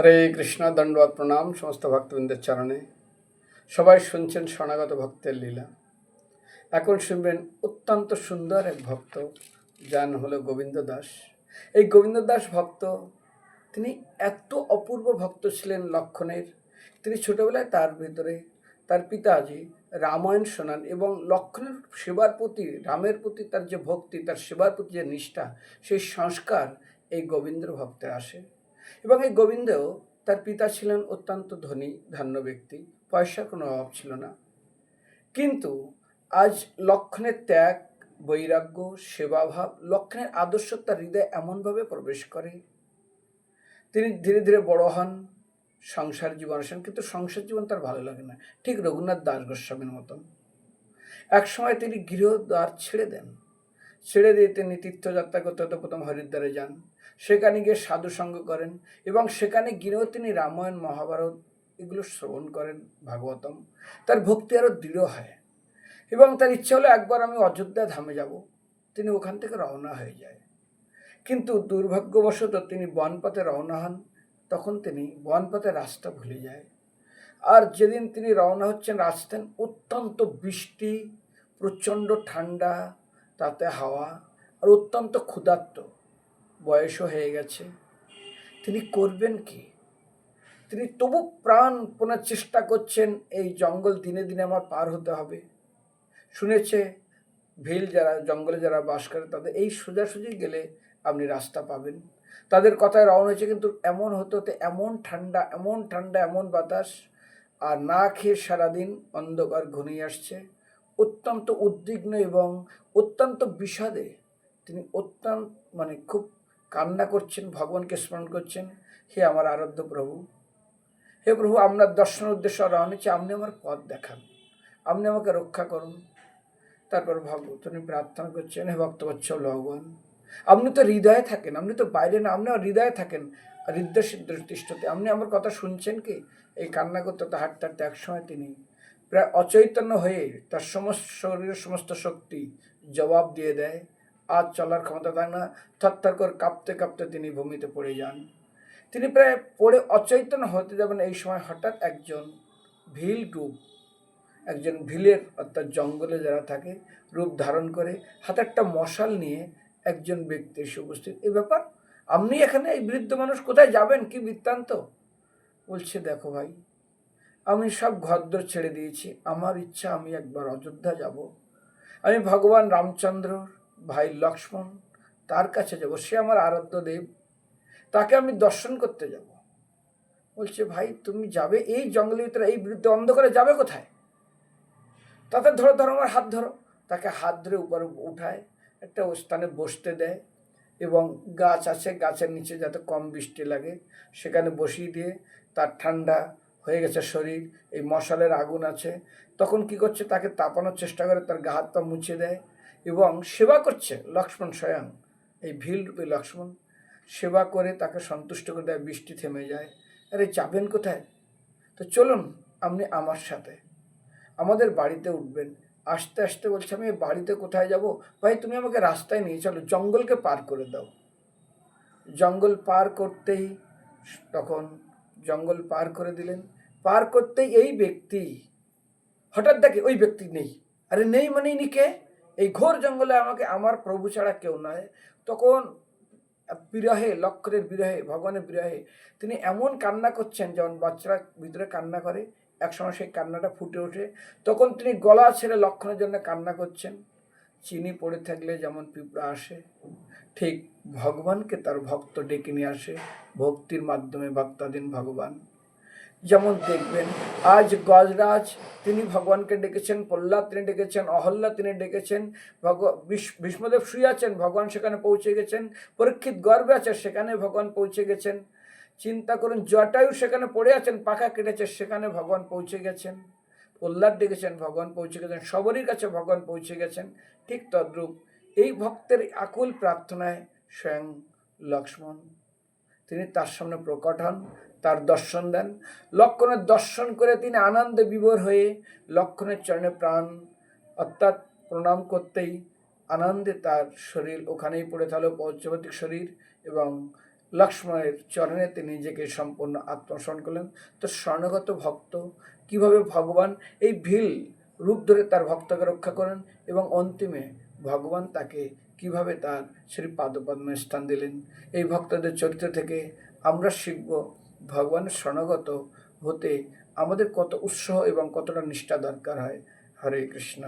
হরে কৃষ্ণ দণ্ডবাদ প্রণাম, সমস্ত ভক্তবৃন্দের চরণে। সবাই শুনছেন শরণাগত ভক্তের লীলা। এখন শুনবেন অত্যন্ত সুন্দর এক ভক্ত যান হলো গোবিন্দ দাস। এই গোবিন্দ দাস ভক্ত, তিনি এত অপূর্ব ভক্ত ছিলেন লক্ষণের। তিনি ছোটবেলায় তার ভিতরে তার পিতাজি রামায়ণ শোনান এবং লক্ষণের সেবার প্রতি, রামের প্রতি তার যে ভক্তি, তার সেবার প্রতি যে নিষ্ঠা, সেই সংস্কার এই গোবিন্দ ভক্তের আসে। এবং এই গোবিন্দ তার পিতা ছিলেন অত্যন্ত ধনী, ধান্য ব্যক্তি, পয়সার কোনো অভাব ছিল না। কিন্তু আজ লক্ষণের ত্যাগ, বৈরাগ্য, সেবাভাব, লক্ষণের আদর্শ তার হৃদয়ে এমনভাবে প্রবেশ করে। তিনি ধীরে ধীরে বড় হন, সংসার জীবন আসেন, কিন্তু সংসার জীবন তার ভালো লাগে না। ঠিক রঘুনাথ দাস গোস্বামীর মতন। এক সময় তিনি গৃহদ্বার ছেড়ে দেন। ছেড়ে দিয়ে তিনি তীর্থযাত্রা করতে হতো প্রথম হরিদ্বারে যান। সেখানে গিয়ে সাধু সঙ্গ করেন এবং সেখানে গিয়েও তিনি রামায়ণ, মহাভারত এগুলো শ্রবণ করেন ভাগবতম। তার ভক্তি আরও দৃঢ় হয় এবং তার ইচ্ছে হলো একবার আমি অযোধ্যা ধামে যাব। তিনি ওখান থেকে রওনা হয়ে যায়। কিন্তু দুর্ভাগ্যবশত তিনি বনপথে রওনা হন, তখন তিনি বনপথে রাস্তা ভুলে যায়। আর যেদিন তিনি রওনা হচ্ছেন, রাস্তায় অত্যন্ত বৃষ্টি, প্রচণ্ড ঠান্ডা তাতে হাওয়া আর অত্যন্ত ক্ষুধার্ত। বয়সও হয়ে গেছে। তিনি করবেন কি? তিনি তবু প্রাণপণের চেষ্টা করছেন এই জঙ্গল দিনে দিনে আমার পার হতে হবে। শুনেছে, ভিল যারা, জঙ্গলে যারা বাস করে তাদের এই সোজাসুজি গেলে আপনি রাস্তা পাবেন। তাদের কথায় রওনা হয়েছে কিন্তু এমন হতে হতে এমন ঠান্ডা এমন ঠান্ডা, এমন বাতাস, আর না খেয়ে সারাদিন অন্ধকার ঘনিয়ে আসছে। অত্যন্ত উদ্বিগ্ন এবং অত্যন্ত বিষাদে তিনি অত্যন্ত মানে খুব কান্না করছেন, ভগবানকে স্মরণ করছেন, হে আমার আরাধ্য প্রভু, হে প্রভু আপনার দর্শনের উদ্দেশ্য রওনা হচ্ছে আপনি আমার পথ দেখান, আপনি আমাকে রক্ষা করুন। তারপর ভগবত তিনি প্রার্থনা করছেন, হে ভক্তবৎসল ভগবান, আপনি তো হৃদয়ে থাকেন, আপনি তো বাইরে না, আপনি হৃদয়ে থাকেন, হৃদয় দৃষ্টিতে আপনি আমার কথা শুনছেন কি? এই কান্না করতে তো হাঁটতে হাঁটতে একসময় তিনি প্রায় অচৈতন্য হয়ে তার সমস্ত শরীরের সমস্ত শক্তি জবাব দিয়ে দেয়। আজ চলার ক্ষমতা থাকে না, থরথর করে কাঁপতে কাঁপতে তিনি ভূমিতে পড়ে যান। তিনি প্রায় পড়ে অচৈতন্য হতে যাবেন এই সময় হঠাৎ একজন ভিল রূপ একজন ভিলের অর্থাৎ জঙ্গলে যারা থাকে, রূপ ধারণ করে হাতে একটা মশাল নিয়ে একজন ব্যক্তি এসে উপস্থিত। এই ব্যাপার, আপনি এখানে এই বৃদ্ধ মানুষ কোথায় যাবেন? কি বৃত্তান্ত? বলছে, দেখো ভাই আমি সব ঘরদর ছেড়ে দিয়েছি। আমার ইচ্ছা, আমি একবার অযোধ্যা যাব। আমি ভগবান রামচন্দ্র, ভাই লক্ষ্মণ, তার কাছে যাব। সে আমার আরাধ্য দেব। তাকে আমি দর্শন করতে যাব। বলছে, ভাই, তুমি যাবে এই জঙ্গলের ভিতরে, এই বৃদ্ধ অন্ধকারে যাবে কোথায়? তাতে ধরো ধরো, আমার হাত ধরো। তাকে হাত ধরে উপরে উঠায়, একটা স্থানে বসতে দেয় এবং গাছ আছে, গাছের নিচে যাতে কম বৃষ্টি লাগে, সেখানে বসিয়ে দিয়ে তার ঠান্ডা হয়ে গেছে শরীর, এই মশালের আগুন আছে। তখন কি করছে? তাকে তাপানোর চেষ্টা করে, তার গা হাত পা মুছে দেয় এবং সেবা করছে লক্ষ্মণ স্বয়ং। এই ভিল রূপে লক্ষ্মণ সেবা করে তাকে সন্তুষ্ট করে দেয়, বৃষ্টি থেমে যায়। আরে, যাবেন কোথায়? তো চলুন, আপনি আমার সাথে। আমাদের বাড়িতে উঠবেন। আস্তে আস্তে বলছে, আমি বাড়িতে কোথায় যাব? ভাই, তুমি আমাকে রাস্তায় নিয়ে চলো, জঙ্গলকে পার করে দাও। জঙ্গল পার করতেই তখন জঙ্গল পার করে দিলেন। পার করতেই এই ব্যক্তি, হঠাৎ দেখে ওই ব্যক্তি নেই। আরে নেই মানে ইনি কে? এই ঘোর জঙ্গলে আমাকে, আমার প্রভু ছাড়া কেউ নয় তখন বিরহে লক্ষ্যের বিরহে, ভগবানের বিরহে, তিনি এমন কান্না করছেন যেমন বাচ্চারা ভিতরে কান্না করে, একসময় সেই কান্নাটা ফুটে ওঠে। তখন তিনি গলা ছেড়ে লক্ষণের জন্য কান্না করছেন। চিনি পড়ে থাকলে যেমন পিঁপড়া আসে, ঠিক ভগবানকে তার ভক্ত ডেকে নিয়ে আসে, ভক্তির মাধ্যমে ভক্তাধীন ভগবান। যেমন দেখবেন, আজ গজরাজ তিনি ভগবানকে ডেকেছেন, প্রহ্লাদ তিনি ডেকেছেন অহল্লা তিনি ডেকেছেন, ভগ ভীষ্মদেব শুয়ে আছেন, ভগবান সেখানে পৌঁছে গেছেন, পরীক্ষিত গর্বে আছে, সেখানে ভগবান পৌঁছে গেছেন। চিন্তা করুন, জটায়ু সেখানে পড়ে আছেন, পাখা কেটেছে, সেখানে ভগবান পৌঁছে গেছেন। প্রহ্লাদ ডেকেছেন, ভগবান পৌঁছে গেছেন সবরই কাছে ভগবান পৌঁছে গেছেন। ঠিক তদ্রূপ এই ভক্তের আকুল প্রার্থনায় স্বয়ং লক্ষ্মণ। তিনি তার সামনে প্রকট হন, তার দর্শন দেন। লক্ষণের দর্শন করে তিনি আনন্দে বিভোর হয়ে লক্ষণের চরণে প্রাণ অর্থাৎ প্রণাম করতেই আনন্দে তার শরীর ওখানেই পড়ে থাকল পঞ্চবতিক শরীর এবং লক্ষ্মণের চরণে তিনি নিজেকে সম্পূর্ণ আত্মসমর্পণ করলেন। তো স্বর্ণগত ভক্ত, কীভাবে ভগবান এই ভিল রূপ ধরে তার ভক্তকে রক্ষা করেন এবং অন্তিমে ভগবান তাকে কীভাবে তার শ্রী পাদপদ্মে স্থান দিলেন? এই ভক্তদের চরিত্র থেকে আমরা শিখব ভগবানের স্বর্ণগত হতে আমাদের কত উৎসাহ এবং কতটা নিষ্ঠা দরকার হয়। হরে কৃষ্ণ।